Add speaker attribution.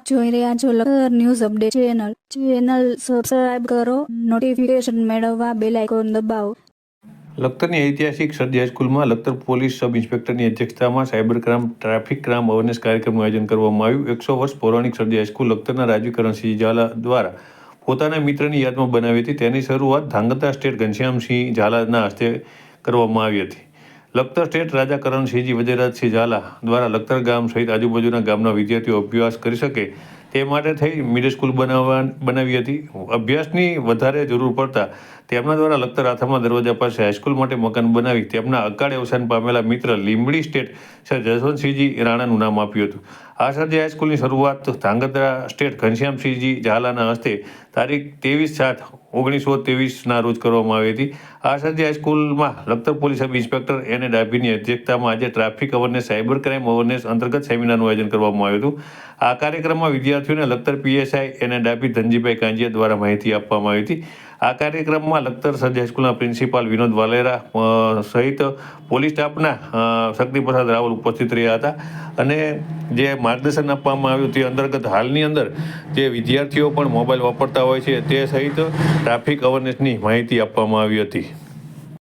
Speaker 1: આપ જોઈ રહ્યા છો લખર news update channel. Channel subscribe કરો નોટિફિકેશન મેળવવા બેલ આઇકોન દબાવો.
Speaker 2: લખતરની ઐતિહાસિક સરજી હાઈસ્કૂલમાં લખતર પોલીસ સબ ઇન્સ્પેક્ટરની અધ્યક્ષતામાં cyber crime, traffic crime awareness કાર્યક્રમનું આયોજન કરવામાં આવ્યું. એકસો વર્ષ પૌરાણિક સરજી હાઈસ્કૂલ લખતરના રાજવીકરણસિંહ ઝાલા દ્વારા પોતાના મિત્રની યાદમાં બનાવી હતી. તેની શરૂઆત ધાંગધ્રા સ્ટેટ ઘનશ્યામસિંહ ઝાલાના હસ્તે કરવામાં આવી હતી. લખતર સ્ટેટ રાજા કરણસિંહજી વજયરાજસિંહ ઝાલા દ્વારા લખતર ગામ સહિત આજુબાજુના ગામના વિદ્યાર્થીઓ અભ્યાસ કરી શકે તે માટે થઈ મિડલ સ્કૂલ બનાવવા બનાવી હતી. અભ્યાસની વધારે જરૂર પડતા તેમના દ્વારા લખતર આથામાં દરવાજા પાસે હાઈસ્કૂલ માટે મકાન બનાવી તેમના અકાળે અવસાન પામેલા મિત્ર લીંબડી સ્ટેટ સર જસવંતસિંહજી રાણાનું નામ આપ્યું હતું. આ સરજી હાઈસ્કૂલની શરૂઆત ધાંગધ્રા સ્ટેટ ઘનશ્યામસિંહજી ઝાલાના હસ્તે તારીખ ત્રેવીસ સાત ઓગણીસો ત્રેવીસના રોજ કરવામાં આવી હતી. આ સરજી હાઈસ્કૂલમાં લખતર પોલીસ સબ ઇન્સ્પેક્ટર એને ડાભીની અધ્યક્ષતામાં આજે traffic awareness cyber crime awareness અંતર્ગત સેમિનારનું આયોજન કરવામાં આવ્યું હતું. આ કાર્યક્રમમાં વિદ્યાર્થીઓને લખતર પીએસઆઈ એને ડાભી ધનજીભાઈ કાંજીયા દ્વારા માહિતી આપવામાં આવી હતી. આ કાર્યક્રમમાં લખતર સરજી હાઈસ્કૂલના પ્રિન્સિપાલ વિનોદ વાલેરા સહિત પોલીસ સ્ટાફના શક્તિપ્રસાદ રાવલ ઉપસ્થિત રહ્યા હતા. અને જે માર્ગદર્શન આપવામાં આવ્યું તે અંતર્ગત હાલની અંદર જે વિદ્યાર્થીઓ પણ મોબાઈલ વાપરતા હોય છે તે સહિત ટ્રાફિક અવેરનેસની માહિતી આપવામાં આવી હતી.